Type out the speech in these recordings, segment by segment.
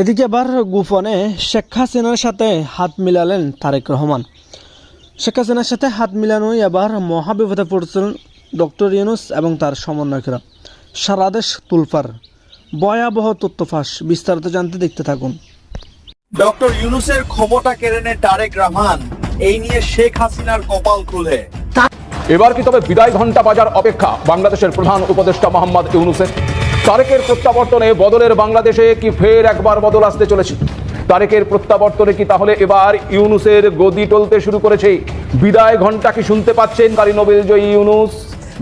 এদিকে এবার গোপনে শেখ হাসিনার সাথে হাত মিলালেন তারেক রহমান। শেখ হাসিনার সাথে হাত মিলানোই এবার মহাবিপদে পড়েছিলেন ডক্টর ইউনুস এবং তার সমন্বয়করা। সারা দেশ তুলফার। ভয়াবহ তথ্য ফাঁস। বিস্তারিত জানতে দেখতে থাকুন। ডক্টর ইউনুসের ক্ষমতা কেড়ে নেয় তারেক রহমান। এই নিয়ে শেখ হাসিনার কপাল খুলে। এবার কি তবে বিদায় ঘণ্টা বাজার অপেক্ষা? বাংলাদেশের প্রধান উপদেষ্টা মোহাম্মদ ইউনুসের তারেকের প্রত্যাবর্তনে বদলের বাংলাদেশে কি ফের একবার বদল আসতে চলেছে? তারেকের প্রত্যাবর্তনে কি তাহলে এবার ইউনুসের গদি টলতে শুরু করেছে? বিদায় ঘণ্টা কি শুনতে পাচ্ছেন কারি নোবেল জয়ী ইউনুস?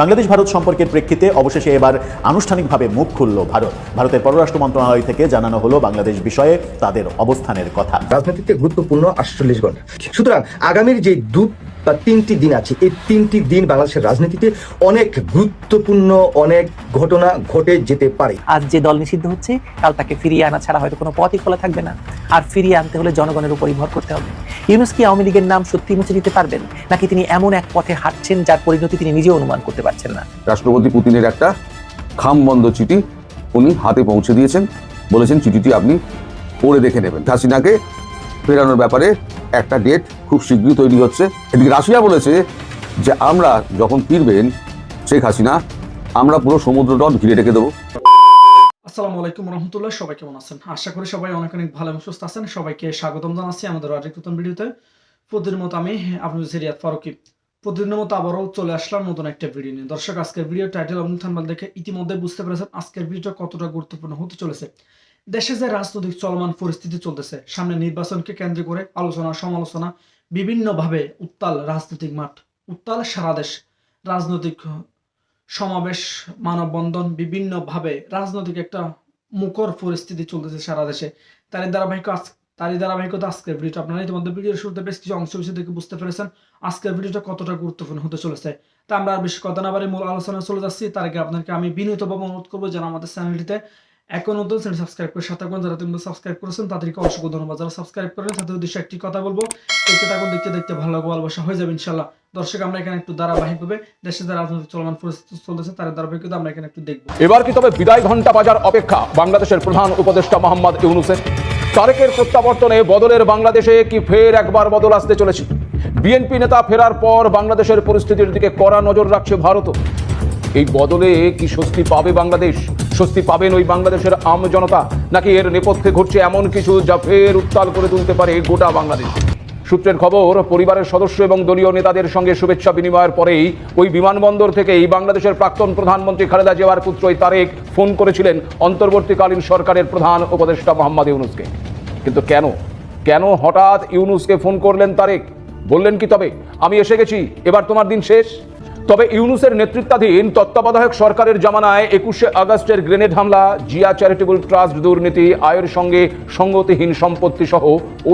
বাংলাদেশ ভারত সম্পর্কের প্রেক্ষিতে অবশেষে এবার আনুষ্ঠানিকভাবে মুখ খুলল ভারত। ভারতের পররাষ্ট্র মন্ত্রণালয় থেকে জানানো হলো বাংলাদেশ বিষয়ে তাদের অবস্থানের কথা। রাজনীতিতে গুরুত্বপূর্ণ আটচল্লিশ ঘণ্টা সুতরাং আগামীর যে দু বা তিনটি দিন আছে। এই তিনটি দিন বাংলাদেশের রাজনীতিতে অনেক গুরুত্বপূর্ণ অনেক ঘটনা ঘটে যেতে পারে। আজ যে দল নিষিদ্ধ হচ্ছে কাল তাকে ফিরিয়ে আনা ছাড়া হয়তো কোনো পথই খোলা থাকবে না। আর ফিরিয়ে আনতে হলে জনগণের উপরই ভর করতে হবে। ইউনুস কি আওয়ামী লীগের নাম সত্যি মুছে দিতে পারবেন? নাকি তিনি এমন এক পথে হাঁটছেন যার পরিণতি তিনি নিজে অনুমান করতে পারছেন না? রাষ্ট্রপতি পুতিনের একটা খামবন্ধ চিঠি উনি হাতে পৌঁছে দিয়েছেন। বলেছেন চিঠিটি আপনি পড়ে দেখে নেবেন। হাসিনাকে ফেরানোর ব্যাপারে একটা ডেট খুব শীঘ্রই তৈরি হচ্ছে। এদিকে রাশিয়া বলেছে যে আমরা যখন ফিরবেন শেখ হাসিনা, আমরা পুরো সমুদ্র তট ঘিরে রেখে দেবো। আসসালামু আলাইকুম রহমতুল্লাহ, সবাই কেমন আছেন? আশা করি সবাই অনেক অনেক ভালো এবং সুস্থ আছেন। সবাইকে স্বাগতম জানাচ্ছি আমাদের আরেক নতুন ভিডিওতে। প্রতিদিনের মতো আমি আপনার সিরিয়াত ফারুকি। প্রতিদিনের মতো আবারও চলে আসলাম নতুন একটা ভিডিও নিয়ে। দর্শক, আজকের ভিডিও টাইটেল এবং থাম্বনেল দেখে ইতিমধ্যে বুঝতে পেরেছেন আজকের ভিডিওটা কতটা গুরুত্বপূর্ণ হতে চলেছে। দেশে যে রাজনৈতিক চলমান পরিস্থিতি চলতেছে, সামনে নির্বাচনকে কেন্দ্র করে আলোচনা, সমালোচনা, বিভিন্নভাবে উত্তাল রাজনৈতিক মাঠ, উত্তাল সারা দেশ, রাজনৈতিক সমাবেশ, মানববন্ধন, বিভিন্নভাবে রাজনৈতিক একটা মুখর পরিস্থিতি চলতেছে সারা দেশে। তারই ধারাবাহিক তারই ধারাবাহিকতা আজকের ভিডিওটা। আপনারা ইতিমধ্যে ভিডিওর শুরুতে বেশ কিছু অংশ বিষয় দেখে বুঝতে পেরেছেন আজকের ভিডিওটা কতটা গুরুত্বপূর্ণ হতে চলেছে। তা আমরা আর বেশি কথা না বাড়ি মূল আলোচনায় চলে যাচ্ছি। তার আগে আপনাকে আমি বিনীতভাবে অনুরোধ করব যারা আমাদের চ্যানেলটিতে এখন নতুন চ্যানেল সাবস্ক্রাইব করে সাথে যারা তুমি সাবস্ক্রাইব করেছেন, তাদেরকে অসংখ্য ধন্যবাদ। যারা সাবস্ক্রাইব করেন তাদের উদ্দেশ্যে একটি কথা বলব। দেখতে থাকুন, দেখতে দেখতে ভালো লাগবে, ভালোবাসা হয়ে যাবে ইনশাল্লাহ দর্শক, আমরা এখানে একটু ধারাবাহিকভাবে দেশে যে রাজনৈতিক চলমান পরিস্থিতি চলতেছে, তার ধারাবাহিকতা আমরা এখানে একটু দেখব। এবার কি তবে বিদায় ঘণ্টা বাজার অপেক্ষা? বাংলাদেশের প্রধান উপদেষ্টা মোহাম্মদ ইউনুসের তারেকের প্রত্যাবর্তনে বদলের বাংলাদেশে কি ফের একবার বদল আসতে চলেছে? বিএনপি নেতা ফেরার পর বাংলাদেশের পরিস্থিতির দিকে কড়া নজর রাখছে ভারতও। এই বদলে কি স্বস্তি পাবে বাংলাদেশ? স্বস্তি পাবেন ওই বাংলাদেশের আম জনতা? নাকি এর নেপথ্যে ঘটছে এমন কিছু যা ফের উত্তাল করে তুলতে পারে গোটা বাংলাদেশ? সূত্রের খবর, পরিবারের সদস্য এবং দলীয় নেতাদের সঙ্গে শুভেচ্ছা বিনিময়ের পরেই ওই বিমানবন্দর থেকেই বাংলাদেশের প্রাক্তন প্রধানমন্ত্রী খালেদা জিয়ার পুত্র তারেক ফোন করেছিলেন অন্তর্বর্তীকালীন সরকারের প্রধান উপদেষ্টা মোহাম্মদ ইউনুসকে। কিন্তু কেন? কেন হঠাৎ ইউনুসকে ফোন করলেন তারেক? বললেন কি তবে? আমি এসে গেছি, এবার তোমার দিন শেষ? তবে ইউনুসের নেতৃত্বাধীন তত্ত্বাবধায়ক সরকারের জামানায় একুশে আগস্টের গ্রেনেড হামলা, জিয়া চ্যারিটেবল ট্রাস্ট দুর্নীতি, আয়ের সঙ্গে সঙ্গতিহীন সম্পত্তি সহ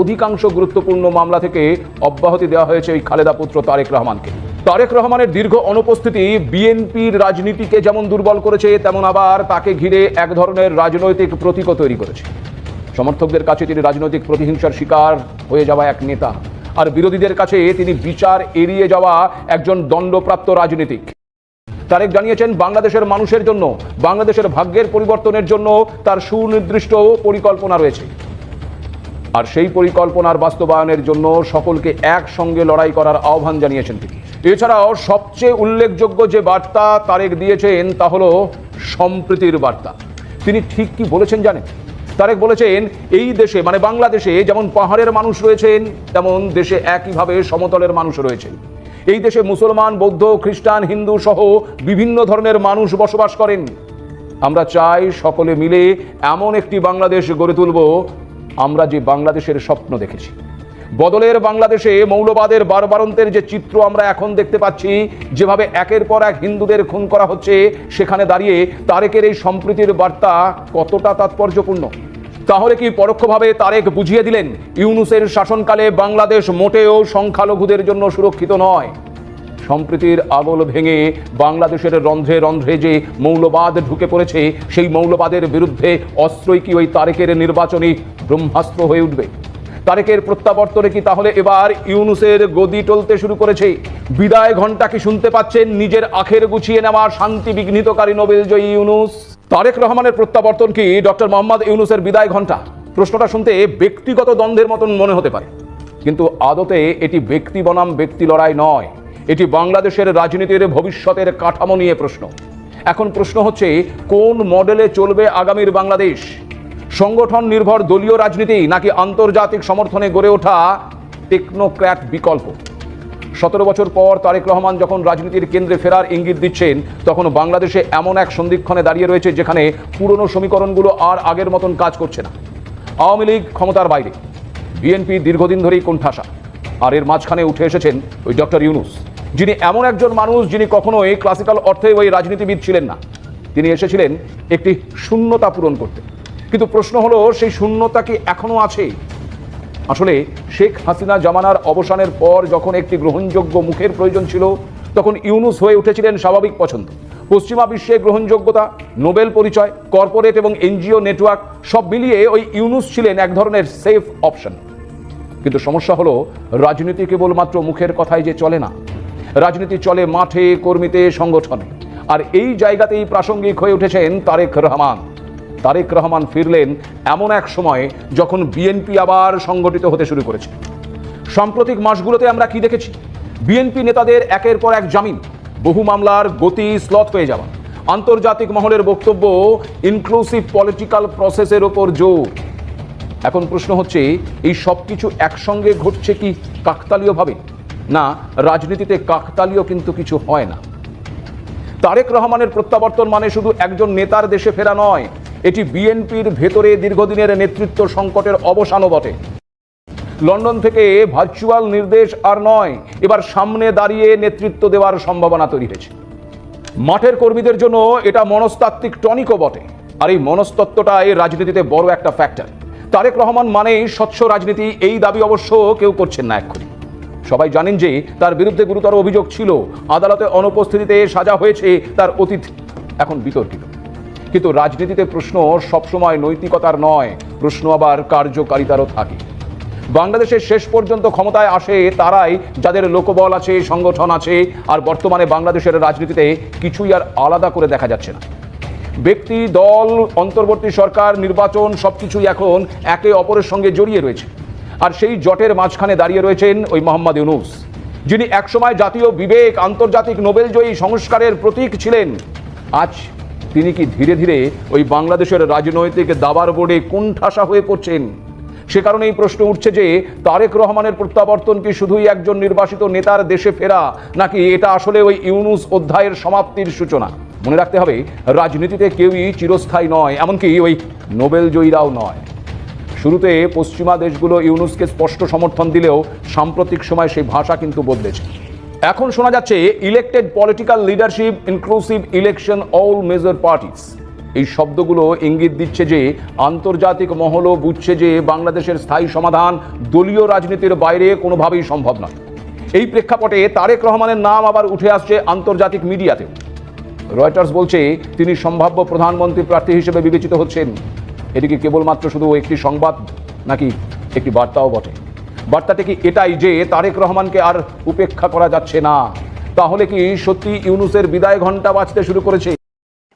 অধিকাংশ গুরুত্বপূর্ণ মামলা থেকে অব্যাহতি দেওয়া হয়েছে এই খালেদা পুত্র তারেক রহমানকে। তারেক রহমানের দীর্ঘ অনুপস্থিতি বিএনপির রাজনীতিকে যেমন দুর্বল করেছে, তেমন আবার তাকে ঘিরে এক ধরনের রাজনৈতিক প্রতীকও তৈরি করেছে। সমর্থকদের কাছে তিনি রাজনৈতিক প্রতিহিংসার শিকার হয়ে যাওয়া এক নেতা। আর বিরোধীদের কাছে তিনি বিচার এড়িয়ে যাওয়া একজন দণ্ডপ্রাপ্ত রাজনীতিক। তারেক জানিয়েছেন, বাংলাদেশের মানুষের জন্য, বাংলাদেশের ভাগ্যের পরিবর্তনের জন্য তার সুনির্দিষ্ট পরিকল্পনা রয়েছে। আর সেই পরিকল্পনার বাস্তবায়নের জন্য সকলকে একসঙ্গে লড়াই করার আহ্বান জানিয়েছেন তিনি। এছাড়াও সবচেয়ে উল্লেখযোগ্য যে বার্তা তারেক দিয়েছেন তা হলো সম্প্রীতির বার্তা। তিনি ঠিক কি বলেছেন জানেন? তারেক বলেছেন, এই দেশে মানে বাংলাদেশে যেমন পাহাড়ের মানুষ রয়েছেন, তেমন দেশে একইভাবে সমতলের মানুষ রয়েছেন। এই দেশে মুসলমান, বৌদ্ধ, খ্রিস্টান, হিন্দু সহ বিভিন্ন ধরনের মানুষ বসবাস করেন। আমরা চাই সকলে মিলে এমন একটি বাংলাদেশ গড়ে তুলব, আমরা যে বাংলাদেশের স্বপ্ন দেখেছি। বদলের বাংলাদেশে মৌলবাদের বারবারন্তের যে চিত্র আমরা এখন দেখতে পাচ্ছি, যেভাবে একের পর এক হিন্দুদের খুন করা হচ্ছে, সেখানে দাঁড়িয়ে তারেকের এই সম্প্রীতির বার্তা কতটা তাৎপর্যপূর্ণ? তাহলে কি পরোক্ষভাবে তারেক বুঝিয়ে দিলেন? ইউনুসের শাসনকালে বাংলাদেশ মোটেও সংখ্যালঘুদের জন্য সুরক্ষিত নয়। সম্প্রীতির আগল ভেঙে বাংলাদেশের রন্ধ্রে রন্ধ্রে যে মৌলবাদ ঢুকে পড়েছে, সেই মৌলবাদের বিরুদ্ধে অস্ত্রই কি ওই তারেকের নির্বাচনী ব্রহ্মাস্ত্র হয়ে উঠবে? তারেকের প্রত্যাবর্তনে কি তাহলে এবার ইউনুসের গদি টলতে শুরু করেছে? বিদায় ঘণ্টা কি শুনতে পাচ্ছেন? নিজের আখের গুছিয়ে নেওয়া শান্তি বিঘ্নিতকারী নোবেল জয়ী ইউনুস? তারেক রহমানের প্রত্যাবর্তন কি ডক্টর মোহাম্মদ ইউনুসের বিদায় ঘণ্টা? প্রশ্নটা শুনতে ব্যক্তিগত দ্বন্দ্বের মতন মনে হতে পারে। কিন্তু আদতে এটি ব্যক্তি বনাম ব্যক্তি লড়াই নয়। এটি বাংলাদেশের রাজনীতির ভবিষ্যতের কাঠামো নিয়ে প্রশ্ন। এখন প্রশ্ন হচ্ছে, কোন মডেলে চলবে আগামীর বাংলাদেশ? সংগঠন নির্ভর দলীয় রাজনীতি নাকি আন্তর্জাতিক সমর্থনে গড়ে ওঠা টেকনোক্র্যাট বিকল্প? সতেরো বছর পর তারেক রহমান যখন রাজনীতির কেন্দ্রে ফেরার ইঙ্গিত দিচ্ছেন তখন বাংলাদেশে এমন এক সন্ধিক্ষণে দাঁড়িয়ে রয়েছে যেখানে পুরনো সমীকরণগুলো আর আগের মতন কাজ করছে না। আওয়ামী লীগ ক্ষমতার বাইরে, বিএনপি দীর্ঘদিন ধরেই কোণঠাসা। আর এর মাঝখানে উঠে এসেছেন ওই ডক্টর ইউনুস, যিনি এমন একজন মানুষ যিনি কখনোই ক্লাসিক্যাল অর্থে ওই রাজনীতিবিদ ছিলেন না। তিনি এসেছিলেন একটি শূন্যতা পূরণ করতে। কিন্তু প্রশ্ন হলো, সেই শূন্যতা কি এখনও আছে? আসলে শেখ হাসিনা জামানার অবসানের পর যখন একটি গ্রহণযোগ্য মুখের প্রয়োজন ছিল, তখন ইউনুস হয়ে উঠেছিলেন স্বাভাবিক পছন্দ। পশ্চিমা বিশ্বে গ্রহণযোগ্যতা, নোবেল পরিচয়, কর্পোরেট এবং এনজিও নেটওয়ার্ক সব মিলিয়ে ওই ইউনুস ছিলেন এক ধরনের সেফ অপশন। কিন্তু সমস্যা হলো, রাজনীতি কেবলমাত্র মুখের কথাই যে চলে না। রাজনীতি চলে মাঠে, কর্মীতে, সংগঠনে। আর এই জায়গাতেই প্রাসঙ্গিক হয়ে উঠেছেন তারেক রহমান। তারেক রহমান ফিরলেন এমন এক সময়ে যখন বিএনপি আবার সংগঠিত হতে শুরু করেছে। সাম্প্রতিক মাসগুলোতে আমরা কি দেখেছি? বিএনপি নেতাদের একের পর এক জামিন, বহু মামলার গতি স্লথ হয়ে যাওয়া, আন্তর্জাতিক মহলের বক্তব্য ইনক্লুসিভ পলিটিক্যাল প্রসেসের ওপর জোর। এখন প্রশ্ন হচ্ছে, এই সব কিছু একসঙ্গে ঘটছে কি কাকতালীয়ভাবে? না, রাজনীতিতে কাকতালীয় কিন্তু কিছু হয় না। তারেক রহমানের প্রত্যাবর্তন মানে শুধু একজন নেতার দেশে ফেরা নয় এটি বিএনপির ভেতরে দীর্ঘদিনের নেতৃত্ব সংকটের অবসানও বটে। লন্ডন থেকে ভার্চুয়াল নির্দেশ আর নয়, এবার সামনে দাঁড়িয়ে নেতৃত্ব দেওয়ার সম্ভাবনা তৈরি হয়েছে। মাঠের কর্মীদের জন্য এটা মনস্তাত্ত্বিক টনিকও বটে। আর এই মনস্তত্ত্বটাই রাজনীতিতে বড় একটা ফ্যাক্টর। তারেক রহমান মানেই স্বচ্ছ রাজনীতি, এই দাবি অবশ্য কেউ করছেন না এক্ষুনি। সবাই জানেন যে তার বিরুদ্ধে গুরুতর অভিযোগ ছিল, আদালতে অনুপস্থিতিতে সাজা হয়েছে তার অতীত। এখন বিতর্কিত। কিন্তু রাজনীতিতে প্রশ্ন সবসময় নৈতিকতার নয়। প্রশ্ন আবার কার্যকারিতারও থাকে। বাংলাদেশের শেষ পর্যন্ত ক্ষমতায় আসে তারাই, যাদের লোকবল আছে, সংগঠন আছে, আর বর্তমানে বাংলাদেশের রাজনীতিতে কিছুই আর আলাদা করে দেখা যাচ্ছে না। ব্যক্তি, দল, অন্তর্বর্তী সরকার, নির্বাচন, সবকিছুই এখন একে অপরের সঙ্গে জড়িয়ে রয়েছে। আর সেই জটের মাঝখানে দাঁড়িয়ে রয়েছেন ওই মোহাম্মদ ইউনুস, যিনি একসময় জাতীয় বিবেক, আন্তর্জাতিক নোবেলজয়ী সংস্কারের প্রতীক ছিলেন। আজ তিনি কি ধীরে ধীরে ওই বাংলাদেশের রাজনৈতিক দাবার বোর্ডে কোণঠাসা হয়ে পড়ছেন? সে কারণে এই প্রশ্ন উঠছে যে, তারেক রহমানের প্রত্যাবর্তন কি শুধুই একজন নির্বাসিত নেতার দেশে ফেরা, নাকি এটা আসলে ওই ইউনুস অধ্যায়ের সমাপ্তির সূচনা? মনে রাখতে হবে, রাজনীতিতে কেউই চিরস্থায়ী নয়, এমনকি ওই নোবেল জয়ীরাও নয়। শুরুতে পশ্চিমা দেশগুলো ইউনুসকে স্পষ্ট সমর্থন দিলেও সাম্প্রতিক সময় সেই ভাষা কিন্তু বদলেছে। এখন শোনা যাচ্ছে elected political leadership inclusive election all major parties এই শব্দগুলো ইঙ্গিত দিচ্ছে যে, আন্তর্জাতিক মহলও বুঝছে যে, বাংলাদেশের স্থায়ী সমাধান দলীয় রাজনীতির বাইরে কোনোভাবেই সম্ভব নয়। এই প্রেক্ষাপটে তারেক রহমানের নাম আবার উঠে আসছে আন্তর্জাতিক মিডিয়াতেও। রয়টার্স বলছে, তিনি সম্ভাব্য প্রধানমন্ত্রী প্রার্থী হিসেবে বিবেচিত হচ্ছেন। এটি কি কেবলমাত্র শুধু একটি সংবাদ, নাকি একটি বার্তাও বটে। বার্তাটি কি এটাই যে তারেক রহমানকে আর উপেক্ষা করা যাচ্ছে না। তাহলে কি সত্যি ইউনুসের বিদায় ঘণ্টা বাজতে শুরু করেছে?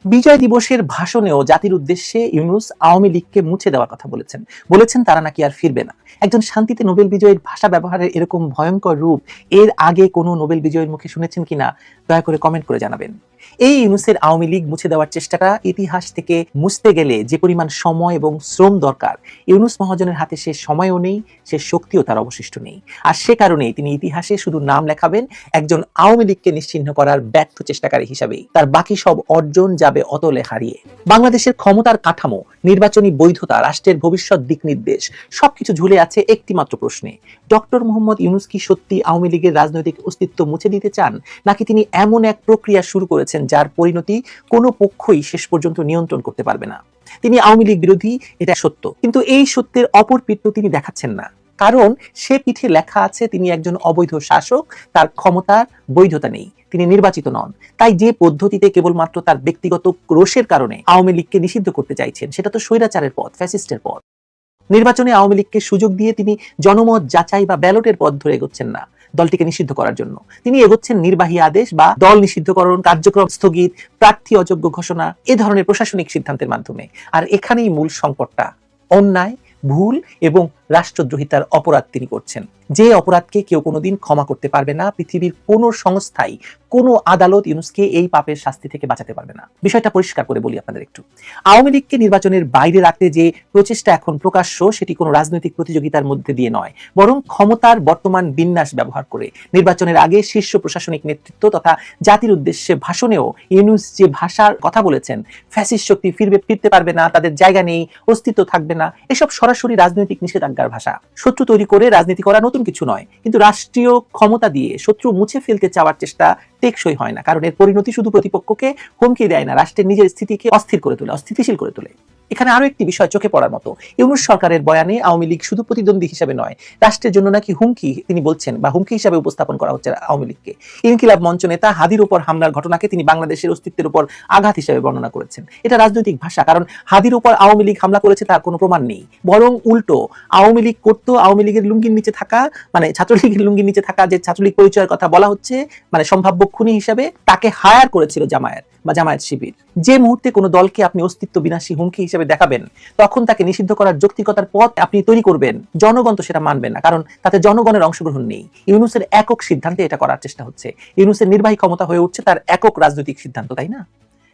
বিজয় দিবসের ভাষণেও জাতির উদ্দেশ্যে ইউনুস আওয়ামী লীগকে মুছে দেওয়ার কথা বলেছেন। বলেছেন তারা নাকি আর ফিরবে না। একজন শান্তিতে নোবেল বিজয়ীর ভাষা ব্যবহারের এরকম ভয়ঙ্কর রূপ, এর আগে কোনো নোবেল বিজয়ীর মুখে শুনেছেন কিনা দয়া করে কমেন্ট করে জানাবেন। এই ইউনুসের আওয়ামী লীগ মুছে দেওয়ার চেষ্টাটা ইতিহাস থেকে মুছতে গেলে যে পরিমাণ সময় এবং শ্রম দরকার, ইউনুস মহাজনের হাতে সে সময়ও নেই, সে শক্তিও তার অবশিষ্ট নেই। আর সে কারণেই তিনি ইতিহাসে শুধু নাম লেখাবেন একজন আওয়ামী লীগকে নিশ্চিহ্ন করার ব্যর্থ চেষ্টাকারী হিসাবেই। তার বাকি সব অর্জন যাবে অতলে হারিয়ে বাংলাদেশের ক্ষমতার কাঠামো নির্বাচনী বৈধতা, রাষ্ট্রের ভবিষ্যৎ দিক নির্দেশ, সবকিছু ঝুলে আছে একটি মাত্র প্রশ্নে। ডক্টর মোহাম্মদ ইউনুস কি সত্যি আওয়ামী লীগের রাজনৈতিক অস্তিত্ব মুছে দিতে চান? নাকি তিনি এমন এক প্রক্রিয়া শুরু করেছেন যার পরিণতি কোনো পক্ষই শেষ পর্যন্ত নিয়ন্ত্রণ করতে পারবে না? তিনি আওয়ামী লীগ বিরোধী, এটা সত্য। কিন্তু এই সত্যের অপর পিত্ত তিনি দেখাচ্ছেন না। কারণ সে পিঠে লেখা আছে, তিনি একজন অবৈধ শাসক, তার ক্ষমতার বৈধতা নেই, তিনি নির্বাচিত নন। তাই যে পদ্ধতিতে কেবলমাত্র তার ব্যক্তিগত ক্রোশের কারণে আওয়ামী লীগকে নিষিদ্ধ করতে চাইছেন, সেটা তো স্বৈরাচারের পথ, ফ্যাসিস্টের পথ। নির্বাচনে আওয়ামী লীগকে সুযোগ দিয়ে তিনি জনমত যাচাই বা ব্যালটের পথ ধরে এগোচ্ছেন না দলটিকে নিষিদ্ধ করার জন্য। তিনি এগোচ্ছেন নির্বাহী আদেশ বা দল নিষিদ্ধকরণ, কার্যক্রম স্থগিত, প্রার্থী অযোগ্য ঘোষণা, এ ধরনের প্রশাসনিক সিদ্ধান্তের মাধ্যমে। আর এখানেই মূল সংকটটা, অন্যায়, ভুল এবং রাষ্ট্রদ্রোহিতার অপরাধ তিনি করছেন। যে অপরাধকে কেউ কোনোদিন ক্ষমা করতে পারবে না, পৃথিবীর কোনো সংস্থাই, কোনো আদালত ইউনুসকে এই পাপের শাস্তি থেকে বাঁচাতে পারবে না। বিষয়টা পরিষ্কার করে বলি আপনাদের একটু। আওয়ামী লীগকে নির্বাচনের বাইরে রাখতে যে প্রচেষ্টা এখন প্রকাশ্য, সেটি কোনো রাজনৈতিক প্রতিযোগিতার মধ্যে দিয়ে নয়। বরং ক্ষমতার বর্তমান বিন্যাস ব্যবহার করে। নির্বাচনের আগে শীর্ষ প্রশাসনিক নেতৃত্ব তথা জাতির উদ্দেশ্যে ভাষণেও ইউনুস যে ভাষার কথা বলেছেন, ফ্যাসিস্ট শক্তি ফিরবে, ফিরতে পারবে না, তাদের জায়গা নেই, অস্তিত্ব থাকবে না, এসব সরাসরি রাজনৈতিক নিষেধাজ্ঞার ভাষা। শত্রু তৈরি করে রাজনীতি করা নতুন কিছু নয়, কিন্তু রাষ্ট্রীয় ক্ষমতা দিয়ে শত্রু মুছে ফেলতে চাওয়ার চেষ্টা টেকসই হয় না। কারণ এর পরিণতি শুধু প্রতিপক্ষকে হুমকি দেয় না, রাষ্ট্রের নিজের স্থিতিকে অস্থির করে তোলে, অস্থিতিশীল করে তোলে। এখানে আরও একটি বিষয় চোখে পড়ার মতো। ইউনুস সরকারের বয়ানে আওয়ামী লীগ শুধু প্রতিদ্বন্দ্বী হিসেবে নয়, রাষ্ট্রের জন্য নাকি হুমকি, তিনি বলছেন, বা হুমকি হিসাবে উপস্থাপন করা হচ্ছে আওয়ামী লীগকে। ইনকিলাব মঞ্চ নেতা হাদির উপর হামলার ঘটনাকে তিনি বাংলাদেশের অস্তিত্বের উপর আঘাত হিসেবে বর্ণনা করেছেন। এটা রাজনৈতিক ভাষা, কারণ হাদির উপর আওয়ামী লীগ হামলা করেছে তার কোনো প্রমাণ নেই। বরং উল্টো, আওয়ামী লীগ করতো, আওয়ামী লীগের লুঙ্গির নিচে থাকা মানে ছাত্রলীগের লুঙ্গির নিচে থাকা যে ছাত্রলীগ পরিচয়ের কথা বলা হচ্ছে মানে সম্ভাব্য খুনি হিসাবে তাকে হায়ার করেছিল জামায়াত বা জামায়াত শিবির। যে মুহূর্তে কোনো দলকে আপনি অস্তিত্ব বিনাশী হুমকি হিসেবে দেখাবেন, তখন তাকে নিষিদ্ধ করার যৌক্তিকতার পথ আপনি তৈরি করবেন। জনগণ তো সেটা মানবে না, কারণ তাতে জনগণের অংশগ্রহণ নেই। ইউনুসের একক সিদ্ধান্তে এটা করার চেষ্টা হচ্ছে। ইউনুসের নির্বাহী ক্ষমতা হয়ে উঠছে তার একক রাজনৈতিক সিদ্ধান্ত, তাই না?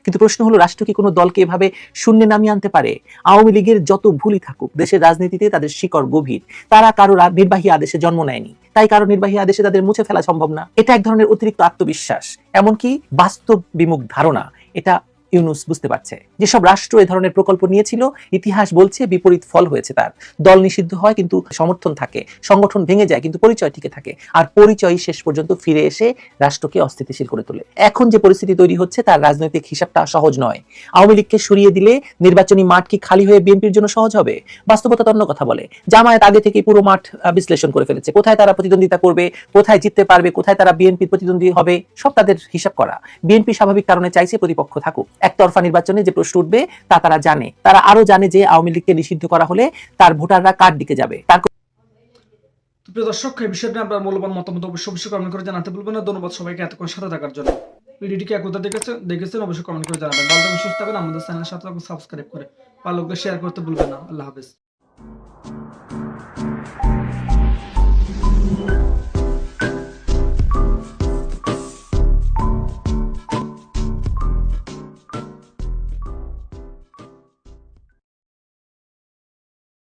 কিন্তু প্রশ্ন হলো, রাষ্ট্র কি কোনো দলকে এভাবে শূন্যে নামিয়ে আনতে পারে? আওয়ামী লীগের যত ভুলই থাকুক, দেশের রাজনীতিতে তাদের শিকড় গভীর। তারা কারও নির্বাহী আদেশে জন্ম নেয়নি। তাই কারও নির্বাহী আদেশে তাদের মুছে ফেলা সম্ভব না। এটা এক ধরনের অতিরিক্ত আত্মবিশ্বাস। এমনকি বাস্তব বিমুখ ধারণা। এটা ইউনুস বুঝতে পারছে। যেসব রাষ্ট্র এ ধরনের প্রকল্প নিয়েছিল, ইতিহাস বলছে বিপরীত ফল হয়েছে তার। দল নিষিদ্ধ হয় কিন্তু সমর্থন থাকে, সংগঠন ভেঙে যায় কিন্তু পরিচয় টিকে থাকে। আর পরিচয় শেষ পর্যন্ত ফিরে এসে রাষ্ট্রকে অস্থিতিশীল করে তোলে। এখন যে পরিস্থিতি তৈরি হচ্ছে তার রাজনৈতিক হিসাবটা সহজ নয়। আওয়ামী লীগকে সরিয়ে দিলে নির্বাচনী মাঠ কি খালি হয়ে বিএনপির জন্য সহজ হবে? বাস্তবতা অন্য কথা বলে। জামায়াত আগে থেকে পুরো মাঠ বিশ্লেষণ করে ফেলেছে। কোথায় তারা প্রতিদ্বন্দ্বিতা করবে, কোথায় জিততে পারবে, কোথায় তারা বিএনপি প্রতিদ্বন্দ্বী হবে, সব তাদের হিসাব করা। বিএনপি স্বাভাবিক কারণে চাইছে প্রতিপক্ষ থাকুক। একতরফা নির্বাচনে যে প্রশ্ন উঠবে তা তারা জানে। তারা আরও জানে যে আওয়ামী লীগকে নিষিদ্ধ করা হলে তার ভোটাররা কার দিকে যাবে। তার প্রিয় দর্শক, এই বিষয়টি আপনার মূল্যবান মতামত অবশ্যই অবশ্যই কমেন্ট করে জানাতে ভুলবেন না। ধন্যবাদ সবাইকে এতক্ষণ সাথে থাকার জন্য। ভিডিওটিকে একতা দেখেছেন দেখেছেন অবশ্যই কমেন্ট করে জানাবেন। ভালো থাকবেন সুস্থ থাকবেন আমাদের চ্যানেলের সাথে সাবস্ক্রাইব করে ভালো শেয়ার করতে ভুলবেন না। আল্লাহ হাফেজ।